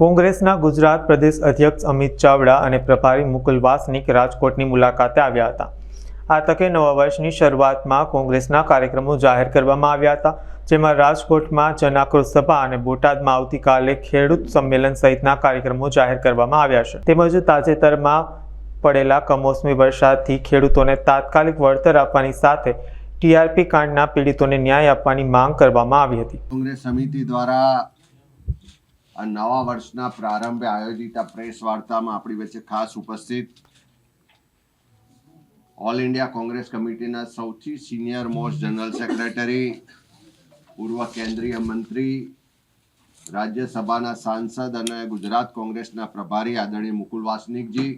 કોંગ્રેસના ગુજરાત પ્રદેશ અધ્યક્ષ અમિત ચાવડા અને પ્રભારી મુકુલ વાસનિક રાજકોટની મુલાકાતે આવ્યા હતા. આ તકે નવા વર્ષની શરૂઆતમાં કોંગ્રેસના કાર્યક્રમો જાહેર કરવામાં આવ્યા હતા, જેમાં રાજકોટમાં જનાક્રોશ સભા અને બોટાદમાં આવતીકાલે ખેડૂત સંમેલન સહિતના કાર્યક્રમો જાહેર કરવામાં આવ્યા છે. તેમજ તાજેતરમાં પડેલા કમોસમી વરસાદથી ખેડૂતોને તાત્કાલિક વળતર આપવાની સાથે ટીઆરપી કાંડના પીડિતોને ન્યાય આપવાની માંગ કરવામાં આવી હતી. કોંગ્રેસ સમિતિ દ્વારા નવા વર્ષના પ્રારંભે આયોજિત આ પ્રેસ વાર્તામાં આપણી વચ્ચે ખાસ ઉપસ્થિત ઓલ ઇન્ડિયા કોંગ્રેસ કમિટીના સૌથી સિનિયર મોસ્ટ જનરલ સેક્રેટરી, પૂર્વ કેન્દ્રીય મંત્રી, રાજ્યસભાના સાંસદ અને ગુજરાત કોંગ્રેસના પ્રભારી આદરણીય મુકુલ વાસનિકજી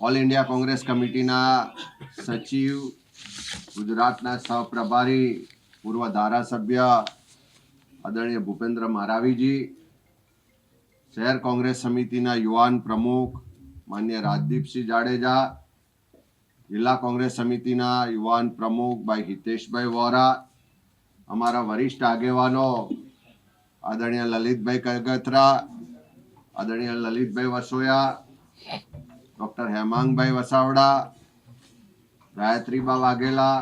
ઓલ ઇન્ડિયા કોંગ્રેસ કમિટીના સચિવ, ગુજરાતના સહપ્રભારી, પૂર્વ ધારાસભ્ય આદરણીય ભૂપેન્દ્ર મારાવીજી, શહેર કોંગ્રેસ સમિતિના યુવાન પ્રમુખ માન્ય રાજદીપસિંહ જાડેજા, જિલ્લા કોંગ્રેસ સમિતિના યુવાન પ્રમુખ ભાઈ હિતેશભાઈ વોરા, અમારા વરિષ્ઠ આગેવાનો આદરણીય લલિતભાઈ કગથરા, આદરણીય લલિતભાઈ વસોયા, ડૉક્ટર હેમાંગભાઈ વસાવડા ગાયત્રીબા વાઘેલા,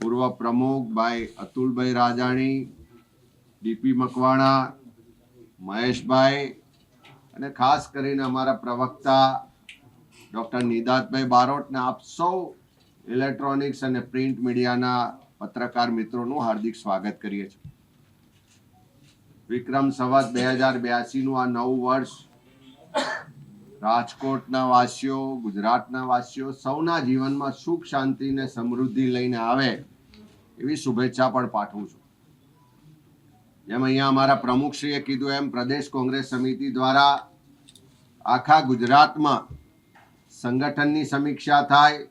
પૂર્વ પ્રમુખ ભાઈ અતુલભાઈ રાજાણી ડીપી મકવાણા, મહેશભાઈ અને ખાસ કરીને અમારા પ્રવક્તા ડૉક્ટર નિદાતભાઈ બારોટને આપ સૌ ઇલેક્ટ્રોનિક્સ અને પ્રિન્ટ મીડિયાના પત્રકાર મિત્રોનું હાર્દિક સ્વાગત કરીએ છીએ. વિક્રમ સંવત બે હજાર બ્યાસીનું આ નવું વર્ષ રાજકોટના વાસીઓ, ગુજરાતના વાસીઓ સૌના જીવનમાં સુખ શાંતિ ને સમૃદ્ધિ લઈને આવે એવી શુભેચ્છા પણ પાઠવું છું. જેમ અહીંયા અમારા પ્રમુખશ્રીએ કીધું એમ, પ્રદેશ કોંગ્રેસ સમિતિ દ્વારા આખા ગુજરાતમાં સંગઠનની સમીક્ષા થાય,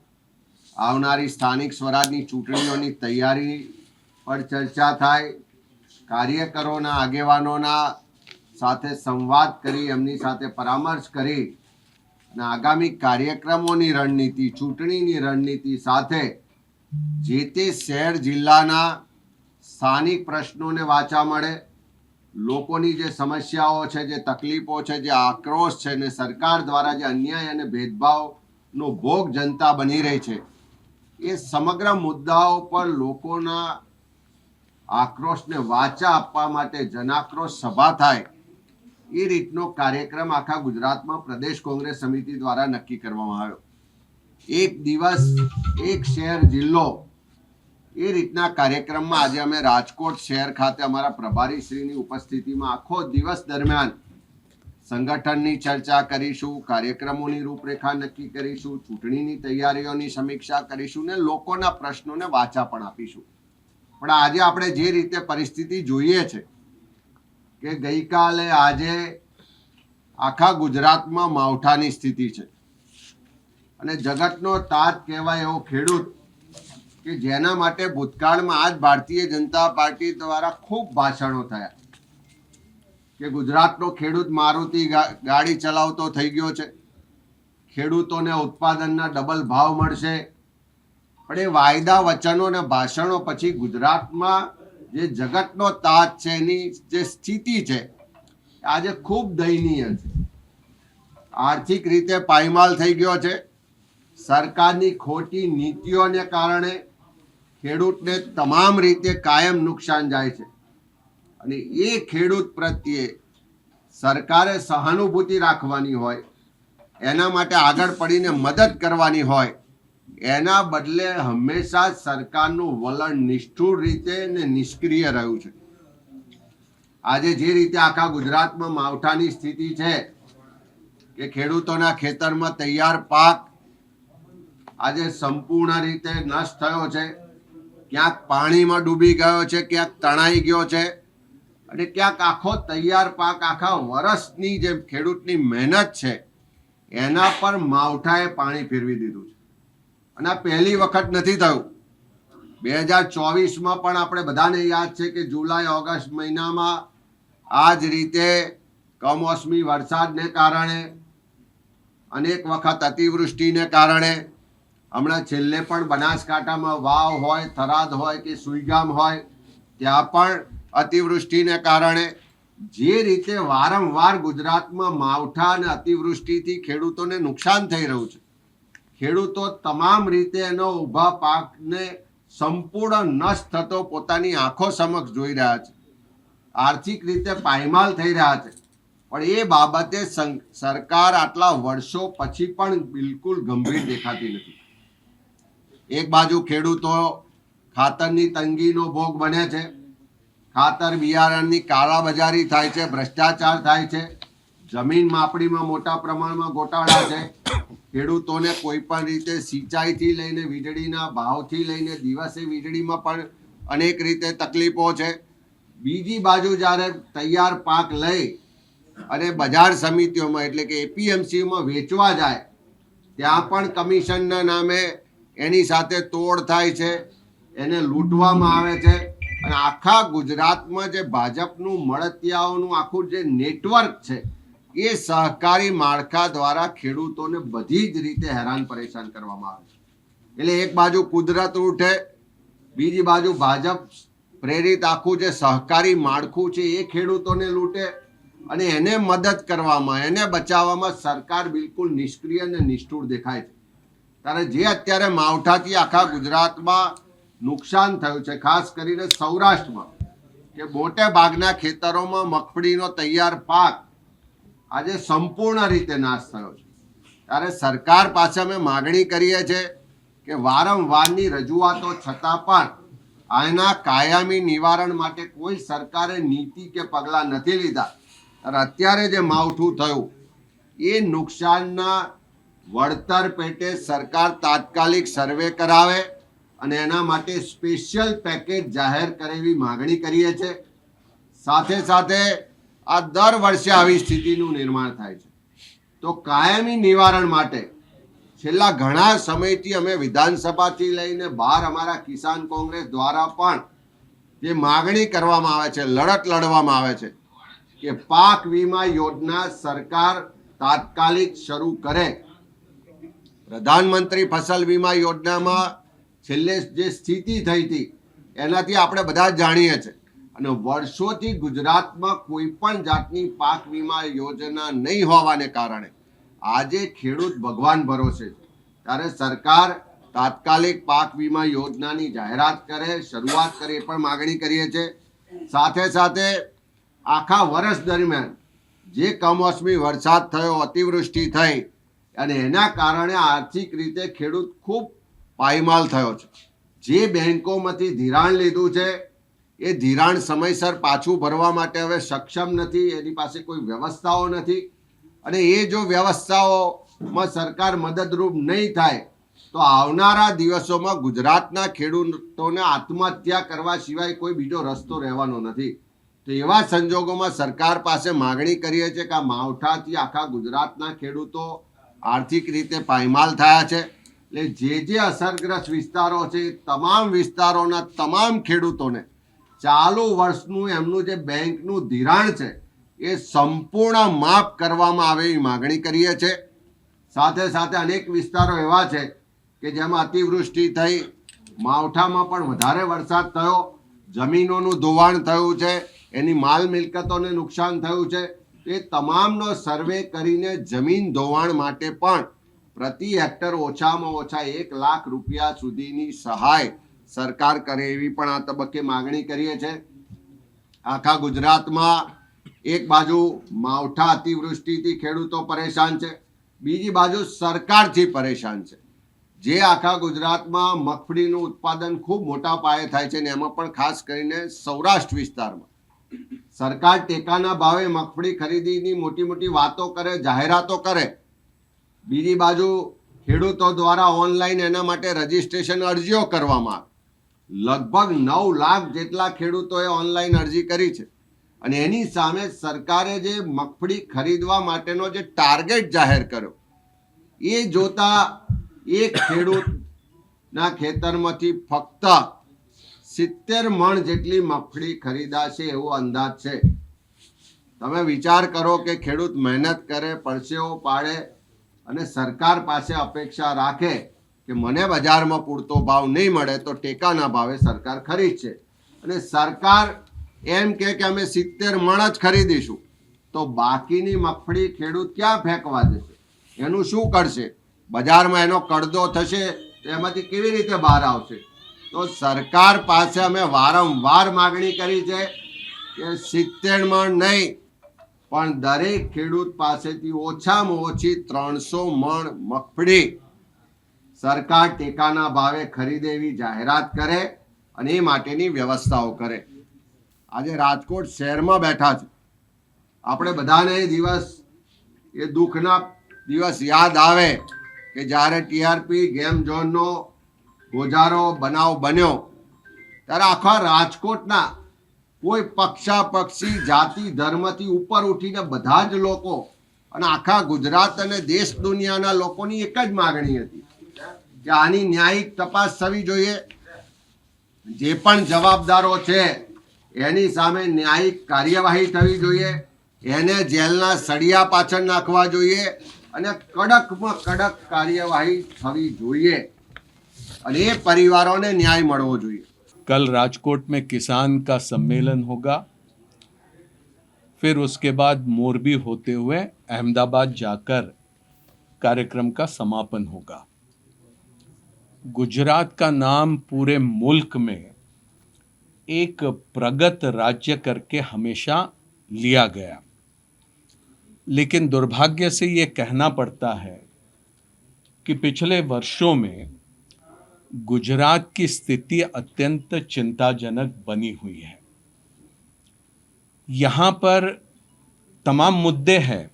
આવનારી સ્થાનિક સ્વરાજની ચૂંટણીઓની તૈયારી પર ચર્ચા થાય, કાર્યકરોના આગેવાનોના સાથે સંવાદ કરી, એમની સાથે પરામર્શ કરી, અને આગામી કાર્યક્રમોની રણનીતિ, ચૂંટણીની રણનીતિ સાથે જે તે શહેર જિલ્લાના સ્થાનિક પ્રશ્નોને વાચા મળે. લોકોની જે સમસ્યાઓ છે, જે તકલીફો છે, જે આક્રોશ છે ને સરકાર દ્વારા જે અન્યાય અને ભેદભાવનો ભોગ જનતા બની રહી છે, એ સમગ્ર મુદ્દાઓ પર લોકોના આક્રોશને વાચા આપવા માટે જનાક્રોશ સભા થાય. એ રીતનો કાર્યક્રમ આખા ગુજરાતમાં પ્રદેશ કોંગ્રેસ સમિતિ દ્વારા નક્કી કરવામાં આવ્યો. એક દિવસ એક શહેર, જિલ્લો એ રીતના કાર્યક્રમમાં આજે અમે રાજકોટ શહેર ખાતે અમારા પ્રભારી શ્રીની ઉપસ્થિતિમાં આખો દિવસ દરમિયાન સંગઠનની ચર્ચા કરીશું, કાર્યક્રમોની રૂપરેખા નક્કી કરીશું, ચૂંટણીની તૈયારીઓની સમીક્ષા કરીશું ને લોકોના પ્રશ્નોને વાચા પણ આપીશું. પણ આજે આપણે જે રીતે પરિસ્થિતિ જોઈએ છે કે ગઈકાલે આજે આખા ગુજરાતમાં માવઠાની સ્થિતિ છે. અને જગતનો તાત કહેવાય એવો ખેડૂત કે જેના માટે ભૂતકાળમાં આજ ભારતીય જનતા પાર્ટી દ્વારા ખૂબ ભાષણો થયા. કે ગુજરાતનો ખેડૂત મારુતિ ગાડી ચલાવતો થઈ ગયો છે. ખેડૂતોને ઉત્પાદનના ડબલ ભાવ મળશે. પણ એ વાયદા વચનો અને ભાષણો પછી ગુજરાતમાં જે જગતનો તાજ છે, એની જે સ્થિતિ છે, આજે ખૂબ દયનીય છે. આર્થિક રીતે પાયમાલ થઈ ગયો છે. સરકારની ખોટી નીતિઓને કારણે ખેડૂતને તમામ રીતે કાયમ નુકસાન જાય છે. અને એ ખેડૂત પ્રત્યે સરકારે સહાનુભૂતિ રાખવાની હોય, એના માટે આગળ પડીને મદદ કરવાની હોય, એના બદલે હંમેશા સરકારનું વલણ નિષ્ઠુર રીતે ને નિષ્ક્રિય રહ્યું છે. આજે જે રીતે આખા ગુજરાતમાં માવઠાની સ્થિતિ છે, કે ખેડૂતોના ખેતરમાં તૈયાર પાક આજે સંપૂર્ણ રીતે નષ્ટ થયો છે ક્યાંક પાણીમાં ડૂબી ગયો છે, ક્યાંક તણાઈ ગયો છે. અને ક્યાંક આખો તૈયાર પાક, આખા વર્ષની જે ખેડૂતની મહેનત છે, એના પર માવઠાએ પાણી ફેરવી દીધું છે. અને આ પહેલી વખત નથી થયું. બે હજાર ચોવીસમાં પણ આપણે બધાને યાદ છે કે જુલાઈ, ઓગસ્ટ મહિનામાં આ જ રીતે કમોસમી વરસાદને કારણે, અનેક વખત અતિવૃષ્ટિને કારણે હમણાં છેલ્લે પણ બનાસકાંઠામાં વાવ હોય, થરાદ હોય કે સુઈગામ હોય, ત્યાં પણ અતિવૃષ્ટિને કારણે જે રીતે વારંવાર ગુજરાતમાં માવઠા અને અતિવૃષ્ટિથી ખેડૂતોને નુકસાન થઈ રહ્યું છે, ખેડૂતો તમામ રીતે એનો ઊભા પાકને સંપૂર્ણ નષ્ટ થતો પોતાની આંખો સમક્ષ જોઈ રહ્યા છે, આર્થિક રીતે પાયમાલ થઈ રહ્યા છે, પણ એ બાબતે સરકાર આટલા વર્ષો પછી પણ બિલકુલ ગંભીર દેખાતી નથી. એક બાજુ ખેડૂતો ખાતરની તંગીનો ભોગ બને છે. ખાતર બિયારણની કાળાબજારી થાય છે, ભ્રષ્ટાચાર થાય છે. જમીન માપણીમાં મોટા પ્રમાણમાં ગોટાળા છે. ખેડૂતોને કોઈ પણ રીતે સિંચાઈથી લઈને વીજળીના ભાવથી લઈને દિવસે વીજળીમાં પણ અનેક રીતે તકલીફો છે. બીજી બાજુ જ્યારે તૈયાર પાક લઈ અને બજાર સમિતિઓમાં એટલે કે એપીએમસીમાં વેચવા જાય, ત્યાં પણ કમિશનના નામે એની સાથે તોડ થાય છે, એને લૂંટવામાં આવે છે અને આખા ગુજરાતમાં જે ભાજપનું મળતિયાઓનું આખું જે નેટવર્ક છે, એ સહકારી માળખા દ્વારા ખેડૂતોને બધી જ રીતે હેરાન પરેશાન કરવામાં આવે છે. એટલે એક બાજુ કુદરત લૂંટે બીજી બાજુ ભાજપ પ્રેરિત આખું જે સહકારી માળખું છે એ ખેડૂતોને લૂંટે અને એને મદદ કરવામાં, એને બચાવવામાં સરકાર બિલકુલ નિષ્ક્રિય અને નિષ્ઠુર દેખાય છે. ત્યારે જે અત્યારે માવઠાથી આખા ગુજરાતમાં નુકસાન થયું છે, ખાસ કરીને સૌરાષ્ટ્રમાં, કે મોટે ભાગના ખેતરોમાં મગફળીનો તૈયાર પાક આજે સંપૂર્ણ રીતે નાશ થયો છે. ત્યારે સરકાર પાસે અમે માગણી કરીએ છીએ કે વારંવારની રજૂઆતો છતાં પણ આના કાયમી નિવારણ માટે કોઈ સરકારે નીતિ કે પગલાં નથી લીધા. ત્યારે અત્યારે જે માવઠું થયું, એ નુકસાનના વળતર પેટે સરકાર તાત્કાલિક સર્વે કરાવે અને એના માટે સ્પેશિયલ પેકેજ જાહેર કરે એવી માગણી કરીએ છીએ. સાથે સાથે આ દર વર્ષે આવી સ્થિતિનું નિર્માણ થાય છે. તો કાયમી નિવારણ માટે છેલ્લા ઘણા સમયથી અમે વિધાનસભાથી લઈને બહાર અમારા કિસાન કોંગ્રેસ દ્વારા પણ જે માગણી કરવામાં આવે છે, લડત લડવામાં આવે છે કે પાક વીમા યોજના સરકાર તાત્કાલિક શરૂ કરે પ્રધાનમંત્રી ફસલ વીમા યોજનામાં છેલ્લે જે સ્થિતિ થઈ હતી, એનાથી આપણે બધા જાણીએ છીએ. અને વર્ષોથી ગુજરાતમાં કોઈ પણ જાતની પાક વીમા યોજના નહીં હોવાને કારણે આજે ખેડૂત ભગવાન ભરોસે છે. ત્યારે સરકાર તાત્કાલિક પાક વીમા યોજનાની જાહેરાત કરે, શરૂઆત કરે એ પણ માગણી કરીએ છીએ. સાથે સાથે આખા વર્ષ દરમિયાન જે કમોસમી વરસાદ થયો, અતિવૃષ્ટિ થઈ અને એના કારણે આર્થિક રીતે ખેડૂત ખૂબ પાયમાલ થયો છે. જે બેન્કોમાંથી ધિરાણ લીધું છે, એ ધિરાણ સમયસર પાછું ભરવા માટે હવે સક્ષમ નથી, એની પાસે કોઈ વ્યવસ્થાઓ નથી. અને એ જો વ્યવસ્થાઓમાં સરકાર મદદરૂપ નહીં થાય, તો આવનારા દિવસોમાં ગુજરાતના ખેડૂતોને આત્મહત્યા કરવા સિવાય કોઈ બીજો રસ્તો રહેવાનો નથી. તો એવા સંજોગોમાં સરકાર પાસે માગણી કરીએ છીએ કે આ માવઠાથી આખા ગુજરાતના ખેડૂતો આર્થિક રીતે પાયમાલ થયા છે. એટલે જે જે અસરગ્રસ્ત વિસ્તારો છે તમામ વિસ્તારોના તમામ ખેડૂતોને ચાલુ વર્ષનું એમનું જે બેંકનું ધિરાણ છે, એ સંપૂર્ણ માફ કરવામાં આવે એવી માગણી કરીએ છીએ. સાથે સાથે અનેક વિસ્તારો એવા છે કે જેમાં અતિવૃષ્ટિ થઈ, માવઠામાં પણ વધારે વરસાદ થયો, જમીનોનું ધોવાણ થયું છે, એની માલ મિલકતોને નુકસાન થયું છે એ તમામનો સર્વે કરીને જમીન ધોવાણ માટે પણ પ્રતિ હેક્ટર ઓછામાં ઓછા એક લાખ રૂપિયા સુધીની સહાય સરકાર કરે એવી પણ આ તબક્કે માગણી કરીએ છીએ આખા ગુજરાતમાં એક બાજુ માવઠા અતિવૃષ્ટિથી ખેડૂતો પરેશાન છે, બીજી બાજુ સરકારથી પરેશાન છે. જે આખા ગુજરાતમાં મગફળીનું ઉત્પાદન ખૂબ મોટા પાયે થાય છે ને એમાં પણ ખાસ કરીને સૌરાષ્ટ્ર વિસ્તારમાં. સરકાર ટેકાના ભાવે મગફળી ખરીદીની મોટી મોટી વાતો કરે, જાહેરાતો કરે. બીજી બાજુ ખેડૂતો દ્વારા ઓનલાઈન એના માટે રજીસ્ટ્રેશન અરજીઓ કરવામાં આવે. લગભગ નવ લાખ જેટલા ખેડૂતોએ ઓનલાઈન અરજી કરી છે. અને એની સામે સરકારે જે મગફળી ખરીદવા માટેનો જે ટાર્ગેટ જાહેર કર્યો, એ જોતા એક ખેડૂતના ખેતરમાંથી ફક્ત સિત્તેર મણ જેટલી મગફળી ખરીદાશે એવો અંદાજ છે. તમે વિચાર કરો કે ખેડૂત મહેનત કરે, પરસેવો પાડે અને સરકાર પાસે અપેક્ષા રાખે કે મને બજારમાં પૂરતો ભાવ નહીં મળે તો ટેકાના ભાવે સરકાર ખરીદશે. અને સરકાર એમ કે અમે સિત્તેર મણ જ ખરીદીશું. તો બાકીની મગફળી ખેડૂત ક્યાં ફેંકવા જશે? એનું શું કરશે? બજારમાં એનો કડદો થશે તો એમાંથી કેવી રીતે બહાર આવશે? તો સરકાર પાસે અમે વારંવાર માગણી કરી છે કે સિત્તેર મણ નહીં, પણ દરેક ખેડૂત પાસેથી ઓછામાં ઓછી ત્રણસો મણ મગફળી સરકાર ટેકાના ભાવે ખરીદે એવી જાહેરાત કરે અને એ માટેની વ્યવસ્થાઓ કરે. આજે રાજકોટ શહેરમાં બેઠા છે. આપણે બધાને એ દિવસ, એ દુઃખના દિવસ યાદ આવે કે જ્યારે ટીઆરપી ગેમ ઝોનનો ગોજારો બનાવ બન્યો. ત્યારે આખા રાજકોટના કોઈ પક્ષા પક્ષી જાતિ ધર્મથી ઉપર ઉઠીને બધા જ લોકો અને આખા ગુજરાત અને દેશ દુનિયાના લોકોની એક જ માગણી હતી. કે આની ન્યાયિક તપાસ થવી જોઈએ. જે પણ જવાબદારો છે, એની સામે ન્યાયિક કાર્યવાહી થવી જોઈએ. એને જેલના સળિયા પાછળ નાખવા જોઈએ અને કડકમાં કડક કાર્યવાહી થવી જોઈએ. અને એ પરિવારોને ન્યાય મળવો જોઈએ कल राजकोट में किसान का सम्मेलन होगा फिर उसके बाद मोरबी होते हुए अहमदाबाद जाकर कार्यक्रम का समापन होगा गुजरात का नाम पूरे मुल्क में एक प्रगत राज्य करके हमेशा लिया गया लेकिन दुर्भाग्य से ये कहना पड़ता है कि पिछले वर्षों में गुजरात की स्थिति अत्यंत चिंताजनक बनी हुई है। यहाँ पर तमाम मुद्दे हैं।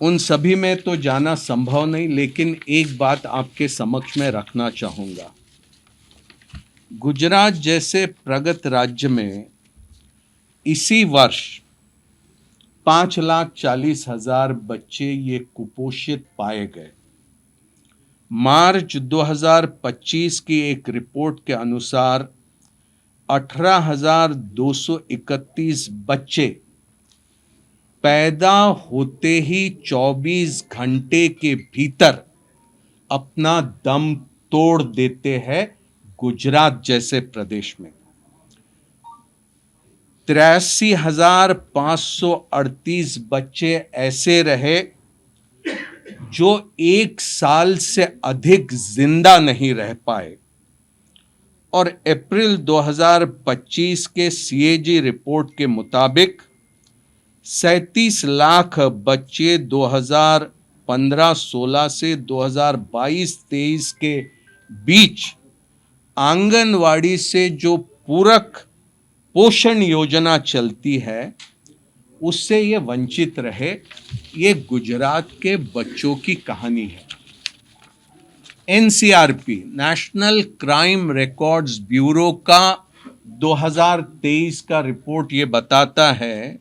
उन सभी में तो जाना संभव नहीं, लेकिन एक बात आपके समक्ष में रखना चाहूँगा। गुजरात जैसे प्रगत राज्य में इसी वर्ष पाँच लाख चालीस हज़ार बच्चे ये कुपोषित पाए गए। मार्च 2025 की एक रिपोर्ट के अनुसार 18,231 बच्चे पैदा होते ही 24 घंटे के भीतर अपना दम तोड़ देते हैं गुजरात जैसे प्रदेश में। तिरासी हज़ार सौ अड़तीस बच्चे ऐसे रहे जो एक साल से अधिक ज़िंदा नहीं रह पाए। और अप्रैल 2025 के सीएजी रिपोर्ट के मुताबिक सैतीस लाख बच्चे 2015-16 से 2022-23 के बीच आंगनवाड़ी से जो पूरक पोषण योजना चलती है उससे ये वंचित रहे, ये गुजरात के बच्चों की कहानी है। NCRP, national crime records bureau का 2023 का रिपोर्ट ये बताता है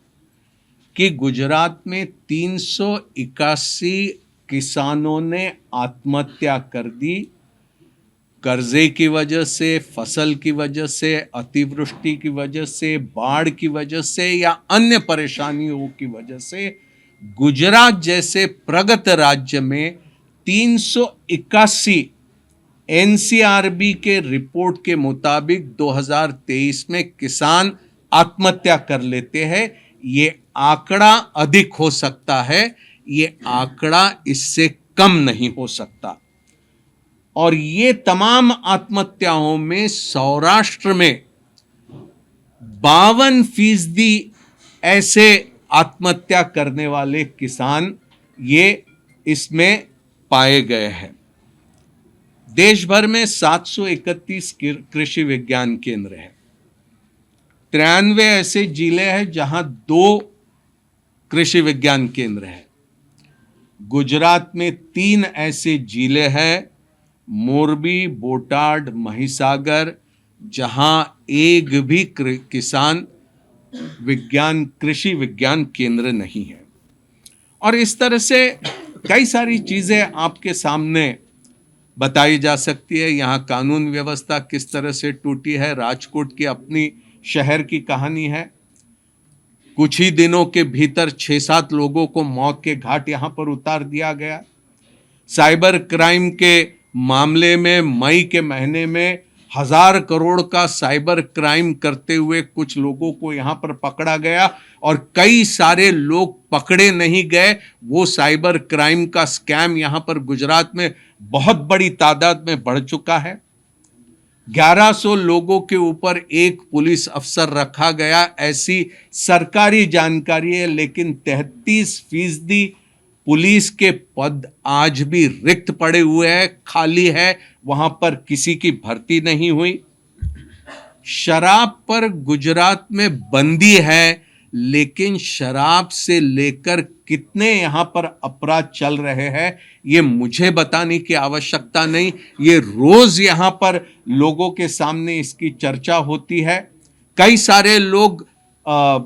कि गुजरात में तीन सौ इक्यासी किसानों ने आत्महत्या कर दी कर्जे की वजह से, फ़सल की वजह से, अतिवृष्टि की वजह से, बाढ़ की वजह से या अन्य परेशानियों की वजह से गुजरात जैसे प्रगत राज्य में तीन सौ इक्यासी एनसीआरबी के रिपोर्ट के मुताबिक 2023 में किसान आत्महत्या कर लेते हैं। ये आंकड़ा अधिक हो सकता है, ये आंकड़ा इससे कम नहीं हो सकता। और ये तमाम आत्महत्याओं में सौराष्ट्र में बावन फ़ीसदी ऐसे आत्महत्या करने वाले किसान ये इसमें पाए गए हैं। देश भर में 731 कृ- कृषि विज्ञान केंद्र हैं। तिरानवे ऐसे ज़िले हैं जहाँ दो कृषि विज्ञान केंद्र हैं। गुजरात में तीन ऐसे ज़िले हैं मोरबी, बोटाड, महिसागर, जहाँ एक भी किसान विज्ञान, कृषि विज्ञान केंद्र नहीं है। और इस तरह से कई सारी चीज़ें आपके सामने बताई जा सकती है। यहाँ कानून व्यवस्था किस तरह से टूटी है, राजकोट की अपनी शहर की कहानी है। कुछ ही दिनों के भीतर छः सात लोगों को मौत के घाट यहाँ पर उतार दिया गया। साइबर क्राइम के मामले में, मई के महीने में हज़ार करोड़ का साइबर क्राइम करते हुए कुछ लोगों को यहाँ पर पकड़ा गया और कई सारे लोग पकड़े नहीं गए। वो साइबर क्राइम का स्कैम यहाँ पर गुजरात में बहुत बड़ी तादाद में बढ़ चुका है। 1100 लोगों के ऊपर एक पुलिस अफसर रखा गया। ऐसी सरकारी जानकारी है, लेकिन 33 फ़ीसदी पुलिस के पद आज भी रिक्त पड़े हुए हैं खाली है वहाँ पर किसी की भर्ती नहीं हुई। शराब पर गुजरात में बंदी है लेकिन शराब से लेकर कितने यहाँ पर अपराध चल रहे हैं ये मुझे बताने की आवश्यकता नहीं। ये रोज यहाँ पर लोगों के सामने इसकी चर्चा होती है। कई सारे लोग अ,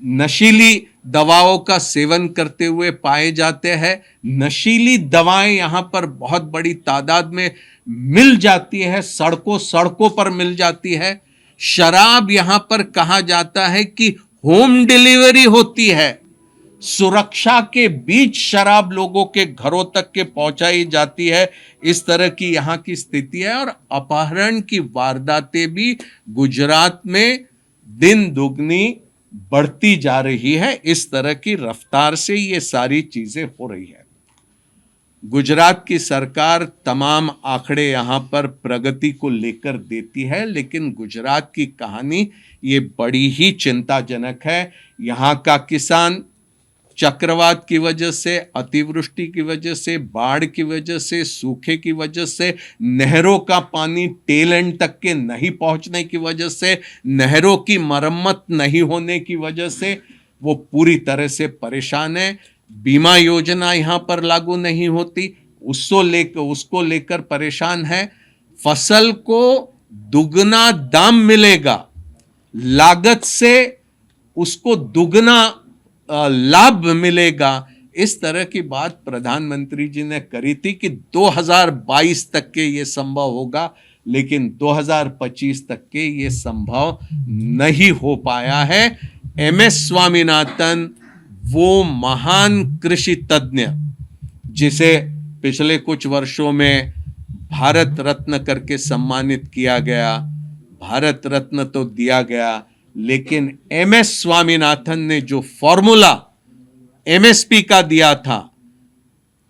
नशीली दवाओं का सेवन करते हुए पाए जाते हैं। नशीली दवाएँ यहाँ पर बहुत बड़ी तादाद में मिल जाती है, सड़कों सड़कों पर मिल जाती है। शराब यहाँ पर कहा जाता है कि होम डिलीवरी होती है। सुरक्षा के बीच शराब लोगों के घरों तक के पहुंचाई जाती है। इस तरह की यहाँ की स्थिति है और अपहरण की वारदातें भी गुजरात में दिन दुगनी बढ़ती जा रही है, इस तरह की रफ्तार से ये सारी चीज़ें हो रही है। गुजरात की सरकार तमाम आंकड़े यहाँ पर प्रगति को लेकर देती है, लेकिन गुजरात की कहानी ये बड़ी ही चिंताजनक है। यहाँ का किसान चक्रवात की वजह से, अतिवृष्टि की वजह से, बाढ़ की वजह से, सूखे की वजह से, नहरों का पानी टेल एंड तक के नहीं पहुँचने की वजह से, नहरों की मरम्मत नहीं होने की वजह से, वो पूरी तरह से परेशान है। बीमा योजना यहाँ पर लागू नहीं होती, उसको लेकर उसको लेकर परेशान है। फ़सल को दुगना दाम मिलेगा, लागत से उसको दुगना लाभ मिलेगा। इस तरह की बात प्रधानमंत्री जी ने करी थी कि 2022 तक के ये संभव होगा, लेकिन 2025 तक के ये संभव नहीं हो पाया है। एम एस स्वामीनाथन, वो महान कृषि तज्ञ, जिसे पिछले कुछ वर्षों में भारत रत्न करके सम्मानित किया गया। भारत रत्न तो दिया गया लेकिन एम एस स्वामीनाथन ने जो फॉर्मूला एमएसपी का दिया था,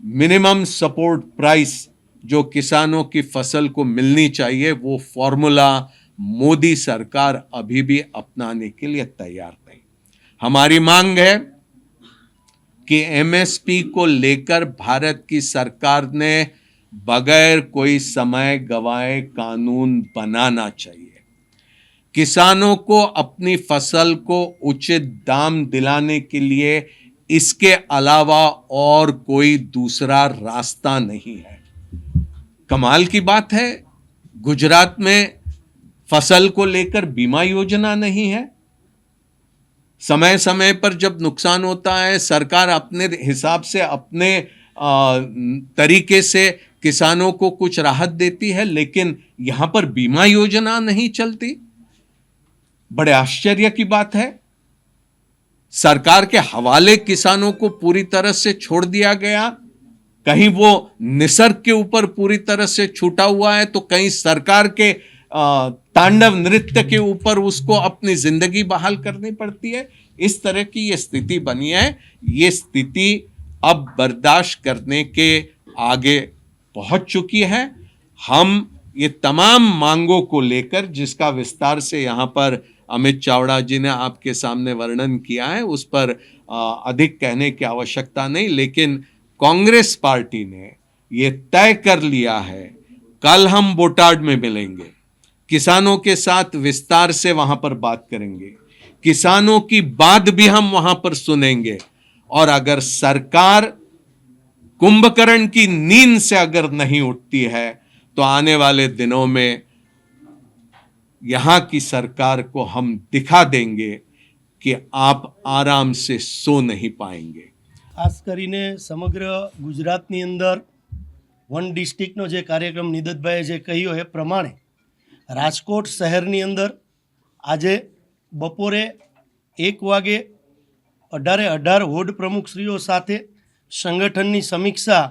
मिनिमम सपोर्ट प्राइस जो किसानों की फ़सल को मिलनी चाहिए, वो फॉर्मूला मोदी सरकार अभी भी अपनाने के लिए तैयार नहीं। हमारी मांग है कि एमएसपी को लेकर भारत की सरकार ने बगैर कोई समय गवाए कानून बनाना चाहिए। किसानों को अपनी फ़सल को उचित दाम दिलाने के लिए इसके अलावा और कोई दूसरा रास्ता नहीं है। कमाल की बात है, गुजरात में फ़सल को लेकर बीमा योजना नहीं है। समय समय पर जब नुकसान होता है, सरकार अपने हिसाब से, अपने तरीके से किसानों को कुछ राहत देती है, लेकिन यहाँ पर बीमा योजना नहीं चलती। बड़े आश्चर्य की बात है। सरकार के हवाले किसानों को पूरी तरह से छोड़ दिया गया। कहीं वो निसर्ग के ऊपर पूरी तरह से छूटा हुआ है तो कहीं सरकार के तांडव नृत्य के ऊपर उसको अपनी ज़िंदगी बहाल करनी पड़ती है। इस तरह की ये स्थिति बनी है। ये स्थिति अब बर्दाश्त करने के आगे पहुँच चुकी है। हम ये तमाम मांगों को लेकर, जिसका विस्तार से यहाँ पर अमित चावड़ा जी ने आपके सामने वर्णन किया है, उस पर अधिक कहने की आवश्यकता नहीं, लेकिन कांग्रेस पार्टी ने ये तय कर लिया है, कल हम बोटाड में मिलेंगे। किसानों के साथ विस्तार से वहाँ पर बात करेंगे। किसानों की बात भी हम वहाँ पर सुनेंगे। और अगर सरकार कुंभकर्ण की नींद से अगर नहीं उठती है तो आने वाले दिनों में यहाँ की सरकार को हम दिखा देंगे कि आप आराम से सो नहीं पाएंगे ખાસ કરીને સમગ્ર ગુજરાતની અંદર વન ડિસ્ટ્રિક્ટનો જે કાર્યક્રમ નિદતભાઈએ જે કહ્યો એ પ્રમાણે રાજકોટ શહેરની અંદર આજે બપોરે એક વાગે અઢારે અઢાર વોર્ડ પ્રમુખશ્રીઓ સાથે સંગઠનની સમીક્ષા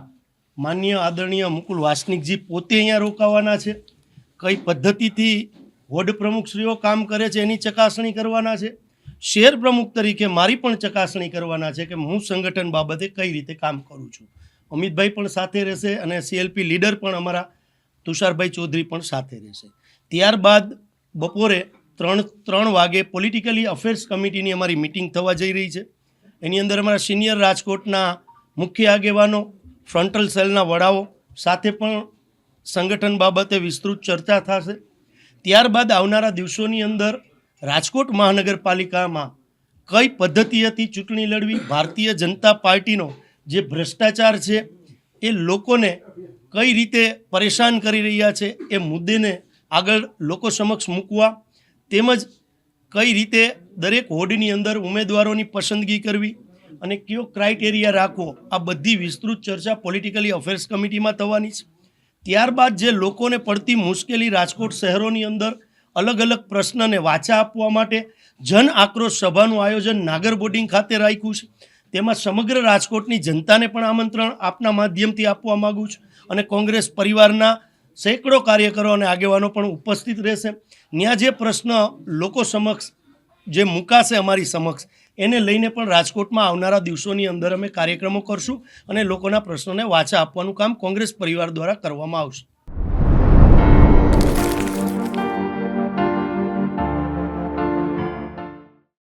માન્ય આદરણીય મુકુલ વાસનિકજી પોતે અહીંયા રોકાવાના છે કઈ પદ્ધતિથી વોર્ડ પ્રમુખશ્રીઓ કામ કરે છે, એની ચકાસણી કરવાના છે. શેર પ્રમુખ તરીકે મારી પણ ચકાસણી કરવાના છે કે હું સંગઠન બાબતે કઈ રીતે કામ કરું છું. અમિતભાઈ પણ સાથે રહેશે અને સીએલપી લીડર પણ અમારા તુષારભાઈ ચૌધરી પણ સાથે રહેશે. ત્યારબાદ બપોરે ત્રણ ત્રણ વાગે પોલિટિકલી અફેર્સ કમિટીની અમારી મિટિંગ થવા જઈ રહી છે. એની અંદર અમારા સિનિયર રાજકોટના મુખ્ય આગેવાનો, ફ્રન્ટલ સેલના વડાઓ સાથે પણ સંગઠન બાબતે વિસ્તૃત ચર્ચા થશે. ત્યારબાદ આવનારા દિવસોની અંદર રાજકોટ મહાનગરપાલિકામાં કઈ પદ્ધતિએથી ચૂંટણી લડવી, ભારતીય જનતા પાર્ટીનો જે ભ્રષ્ટાચાર છે, એ લોકોને કઈ રીતે પરેશાન કરી રહ્યા છે, એ મુદ્દેને આગળ લોકો સમક્ષ મૂકવા, તેમજ કઈ રીતે દરેક હોડની અંદર ઉમેદવારોની પસંદગી કરવી અને કયો ક્રાઇટેરિયા રાખવો, આ બધી વિસ્તૃત ચર્ચા પોલિટિકલી અફેર્સ કમિટીમાં થવાની છે. ત્યારબાદ જે લોકોને પડતી મુશ્કેલી રાજકોટ શહેરોની અંદર અલગ અલગ પ્રશ્નને વાચા આપવા માટે જન આક્રોશ સભાનું આયોજન નાગર બોર્ડિંગ ખાતે રાખ્યું છે. તેમાં સમગ્ર રાજકોટની જનતાને પણ આમંત્રણ આપના માધ્યમથી આપવા માગું છું અને કોંગ્રેસ પરિવારના સેંકડો કાર્યકરો અને આગેવાનો પણ ઉપસ્થિત રહેશે. ત્યાં જે પ્રશ્ન લોકો સમક્ષ જે મુકાશે અમારી સમક્ષ એને લઈને પણ રાજકોટમાં આવનારા દિવસોની અંદર અમે કાર્યક્રમો કરશું અને લોકોના પ્રશ્નોને વાચા આપવાનું કામ કોંગ્રેસ પરિવાર દ્વારા કરવામાં આવશે.